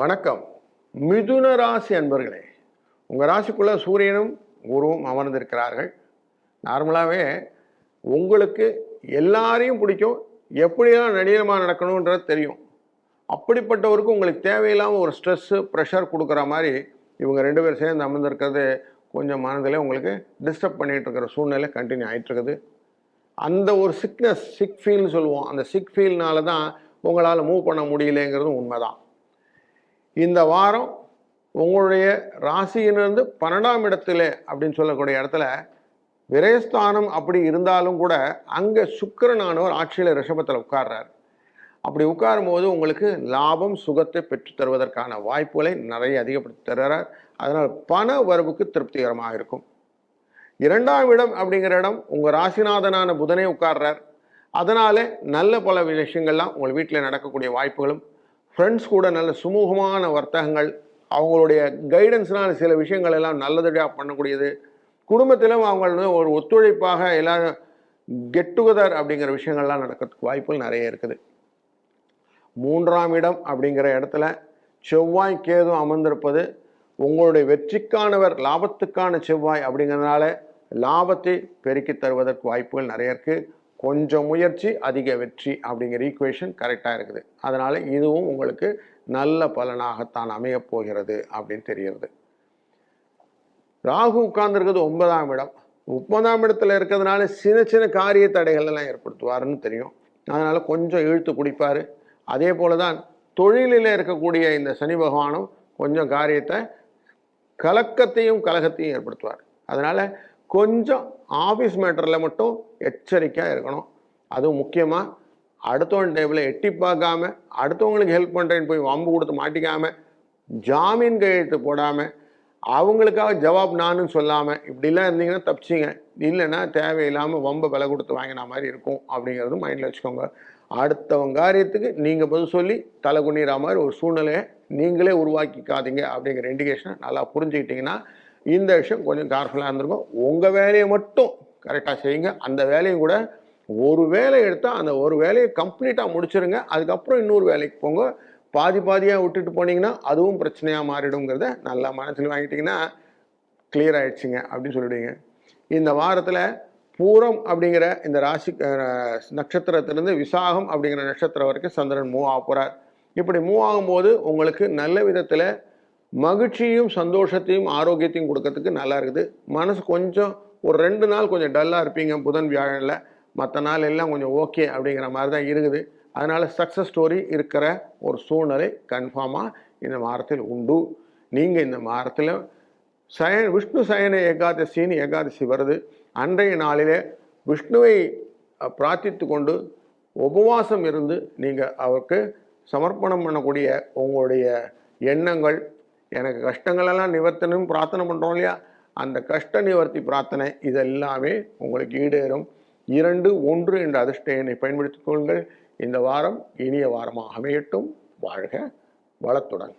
வணக்கம். மிதுன ராசி அன்பர்களே உங்கள் ராசிக்குள்ளே சூரியனும் குருவும் அமர்ந்திருக்கிறார்கள். நார்மலாகவே உங்களுக்கு எல்லாரையும் பிடிக்கும். எப்படியெல்லாம் நடிகமாக நடக்கணுன்றது தெரியும். அப்படிப்பட்டவருக்கு உங்களுக்கு தேவையில்லாமல் ஒரு ஸ்ட்ரெஸ்ஸு ப்ரெஷர் கொடுக்குற மாதிரி இவங்க ரெண்டு பேரும் சேர்ந்து அமர்ந்திருக்கிறது கொஞ்சம் மனதில் உங்களுக்கு டிஸ்டர்ப் பண்ணிகிட்டு இருக்கிற சூழ்நிலை கண்டினியூ ஆகிட்டுருக்குது அந்த ஒரு சிக்னஸ் சிக் ஃபீல்னு சொல்லுவோம். அந்த சிக் ஃபீல்னால தான் உங்களால் மூவ் பண்ண முடியலைங்கிறதும் உண்மைதான். இந்த வாரம் உங்களுடைய ராசியிலிருந்து பன்னெண்டாம் இடத்துல அப்படின்னு சொல்லக்கூடிய இடத்துல விரயஸ்தானம் அப்படி இருந்தாலும் கூட அங்கே சுக்கரனானவர் ஆட்சியில் ரிஷபத்தில் உட்கார்றார். அப்படி உட்காரும் போது உங்களுக்கு லாபம் சுகத்தை பெற்று தருவதற்கான வாய்ப்புகளை நிறைய அதிகப்படுத்தி தருகிறார் அதனால் பண வரவுக்கு திருப்திகரமாக இருக்கும். இரண்டாம் இடம் அப்படிங்கிற இடம் உங்கள் ராசிநாதனான புதனே உட்கார்றார். அதனால் நல்ல பல விஷயங்கள்லாம் உங்கள் வீட்டில் நடக்கக்கூடிய வாய்ப்புகளும் ஃப்ரெண்ட்ஸ் கூட நல்ல சுமூகமான வர்த்தகங்கள் அவங்களுடைய கைடன்ஸ்னால் சில விஷயங்கள் எல்லாம் நல்லதடியாக பண்ணக்கூடியது. குடும்பத்திலும் அவங்க ஒரு ஒத்துழைப்பாக எல்லாம் கெட் டுகெதர் அப்படிங்கிற விஷயங்கள்லாம் நடக்கிறதுக்கு வாய்ப்புகள் நிறைய இருக்குது. மூன்றாம் இடம் அப்படிங்கிற இடத்துல செவ்வாய் கேது அமர்ந்திருப்பது உங்களுடைய வெற்றிக்கானவர் லாபத்துக்கான செவ்வாய் அப்படிங்கிறதுனால லாபத்தை பெருக்கி தருவதற்கு வாய்ப்புகள் நிறைய இருக்குது கொஞ்சம் முயற்சி அதிக வெற்றி அப்படிங்கிற ஈக்குவேஷன் கரெக்டாக இருக்குது. அதனால் இதுவும் உங்களுக்கு நல்ல பலனாகத்தான் அமையப் போகிறது அப்படின்னு தெரிகிறது. ராகு உட்கார்ந்துருக்கிறது ஒன்பதாம் இடம். ஒன்பதாம் இடத்துல இருக்கிறதுனால சின்ன சின்ன காரிய தடைகள் எல்லாம் ஏற்படுத்துவாருன்னு தெரியும். அதனால் கொஞ்சம் இழுத்து பிடிப்பார் அதே போல தான் தொழிலில் இருக்கக்கூடிய இந்த சனி பகவானும் கொஞ்சம் காரியத்தை கலக்கத்தையும் கலகத்தையும் ஏற்படுத்துவார். அதனால் கொஞ்சம் ஆஃபீஸ் மேட்டரில் மட்டும் எச்சரிக்கையாக இருக்கணும். அதுவும் முக்கியமாக அடுத்தவன் டேபிளை எட்டி பார்க்காம அடுத்தவங்களுக்கு ஹெல்ப் பண்ணுறேன்னு போய் வம்பு கொடுத்து மாட்டிக்காமல் ஜாமீன் கையெழுத்து போடாமல் அவங்களுக்காக ஜவாப் நானும் சொல்லாமல் இப்படிலாம் இருந்தீங்கன்னா தப்பிச்சிங்க. இல்லைன்னா தேவையில்லாமல் வம்ப விலை கொடுத்து வாங்கின மாதிரி இருக்கும் அப்படிங்கிறது மைண்டில் வச்சுக்கோங்க. அடுத்தவங்க காரியத்துக்கு நீங்கள் பதில் சொல்லி தலை குனிகிற மாதிரி ஒரு சூழ்நிலையை நீங்களே உருவாக்கிக்காதீங்க அப்படிங்கிற இண்டிகேஷனை நல்லா புரிஞ்சுக்கிட்டிங்கன்னா இந்த விஷயம் கொஞ்சம் கேர்ஃபுல்லாக இருந்திருக்கும். உங்கள் வேலையை மட்டும் கரெக்டாக செய்யுங்க. அந்த வேலையும் கூட ஒரு வேலை எடுத்தால் அந்த ஒரு வேலையை கம்ப்ளீட்டாக முடிச்சிருங்க. அதுக்கப்புறம் இன்னொரு வேலைக்கு போங்க. பாதி பாதியாக விட்டுட்டு போனீங்கன்னா அதுவும் பிரச்சனையாக மாறிடுங்கிறத நல்லா மனசில் வாங்கிட்டிங்கன்னா கிளியர் ஆகிடுச்சிங்க அப்படின்னு சொல்லிவிடுங்க இந்த வாரத்தில் பூரம் அப்படிங்கிற இந்த ராசி நட்சத்திரத்திலேருந்து விசாகம் அப்படிங்கிற நட்சத்திரம் வரைக்கும் சந்திரன் மூவ் ஆக போகிறார் இப்படி மூவ் ஆகும்போது உங்களுக்கு நல்ல விதத்தில் மகிழ்ச்சியும் சந்தோஷத்தையும் ஆரோக்கியத்தையும் கொடுக்கறதுக்கு நல்லா இருக்குது. மனசு கொஞ்சம் ஒரு ரெண்டு நாள் கொஞ்சம் டல்லாக இருப்பீங்க புதன் வியாழனில். மற்ற நாள் எல்லாம் கொஞ்சம் ஓகே அப்படிங்கிற மாதிரி தான் இருக்குது. அதனால் சக்ஸஸ் ஸ்டோரி இருக்கிற ஒரு சூழ்நிலை கன்ஃபார்மாக இந்த வாரத்தில் உண்டு. நீங்கள் இந்த வாரத்தில் சய விஷ்ணு சயன ஏகாதசின்னு ஏகாதசி வருது. அன்றைய நாளிலே விஷ்ணுவை பிரார்த்தித்து கொண்டு உபவாசம் இருந்து நீங்கள் அவருக்கு சமர்ப்பணம் பண்ணக்கூடிய உங்களுடைய எண்ணங்கள் எனக்கு கஷ்டங்களெல்லாம் நிவர்த்தணும் பிரார்த்தனை பண்ணுறோம் இல்லையா? அந்த கஷ்ட நிவர்த்தி பிரார்த்தனை இதெல்லாமே உங்களுக்கு ஈடேறும். இரண்டு ஒன்று என்ற அதிர்ஷ்ட எண்ணை பயன்படுத்திக் கொள்ளுங்கள். இந்த வாரம் இனிய வாரமாக அமையட்டும். வாழ்க வளத்துடன்.